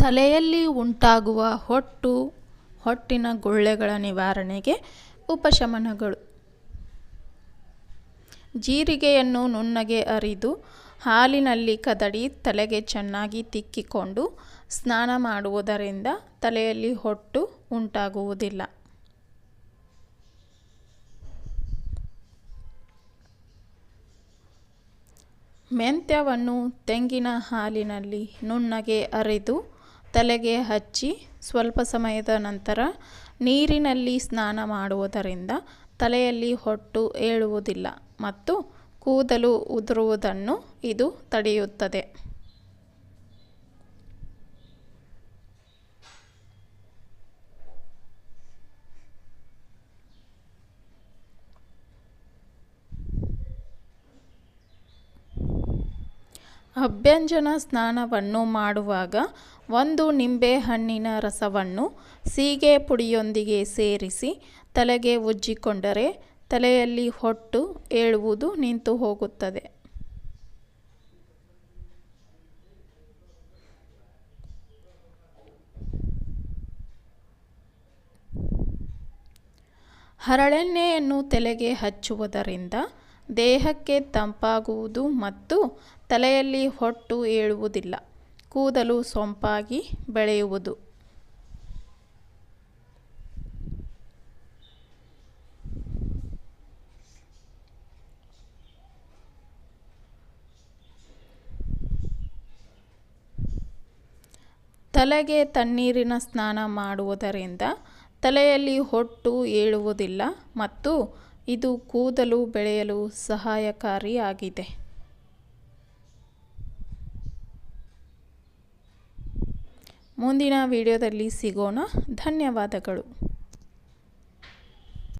ತಲೆಯಲ್ಲಿ ಉಂಟಾಗುವ ಹೊಟ್ಟು, ಹೊಟ್ಟಿನ ಗುಳ್ಳೆಗಳ ನಿವಾರಣೆಗೆ ಉಪಶಮನಗಳು. ಜೀರಿಗೆಯನ್ನು ನುಣ್ಣಗೆ ಅರಿದು ಹಾಲಿನಲ್ಲಿ ಕದಡಿ ತಲೆಗೆ ಚೆನ್ನಾಗಿ ತಿಕ್ಕಿಕೊಂಡು ಸ್ನಾನ ಮಾಡುವುದರಿಂದ ತಲೆಯಲ್ಲಿ ಹೊಟ್ಟು ಉಂಟಾಗುವುದಿಲ್ಲ. ಮೆಂತ್ಯವನ್ನು ತೆಂಗಿನ ಹಾಲಿನಲ್ಲಿ ನುಣ್ಣಗೆ ಅರೆದು ತಲೆಗೆ ಹಚ್ಚಿ ಸ್ವಲ್ಪ ಸಮಯದ ನಂತರ ನೀರಿನಲ್ಲಿ ಸ್ನಾನ ಮಾಡುವುದರಿಂದ ತಲೆಯಲ್ಲಿ ಹೊಟ್ಟು ಏಳುವುದಿಲ್ಲ ಮತ್ತು ಕೂದಲು ಉದುರುವುದನ್ನು ಇದು ತಡೆಯುತ್ತದೆ. ಅಭ್ಯಂಜನ ಸ್ನಾನವನ್ನು ಮಾಡುವಾಗ ಒಂದು ನಿಂಬೆಹಣ್ಣಿನ ರಸವನ್ನು ಸೀಗೆ ಪುಡಿಯೊಂದಿಗೆ ಸೇರಿಸಿ ತಲೆಗೆ ಉಜ್ಜಿಕೊಂಡರೆ ತಲೆಯಲ್ಲಿ ಹೊಟ್ಟು ಏಳುವುದು ನಿಂತು ಹೋಗುತ್ತದೆ. ಹರಳೆಣ್ಣೆಯನ್ನು ತಲೆಗೆ ಹಚ್ಚುವುದರಿಂದ ದೇಹಕ್ಕೆ ತಂಪಾಗುವುದು ಮತ್ತು ತಲೆಯಲ್ಲಿ ಹೊಟ್ಟು ಏಳುವುದಿಲ್ಲ. ಕೂದಲು ಸೊಂಪಾಗಿ ಬೆಳೆಯುವುದು. ತಲೆಗೆ ತಣ್ಣೀರಿನ ಸ್ನಾನ ಮಾಡುವುದರಿಂದ ತಲೆಯಲ್ಲಿ ಹೊಟ್ಟು ಏಳುವುದಿಲ್ಲ ಮತ್ತು ಇದು ಕೂದಲು ಬೆಳೆಯಲು ಸಹಾಯಕಾರಿಯಾಗಿದೆ. ಮುಂದಿನ ವಿಡಿಯೋದಲ್ಲಿ ಸಿಗೋಣ. ಧನ್ಯವಾದಗಳು.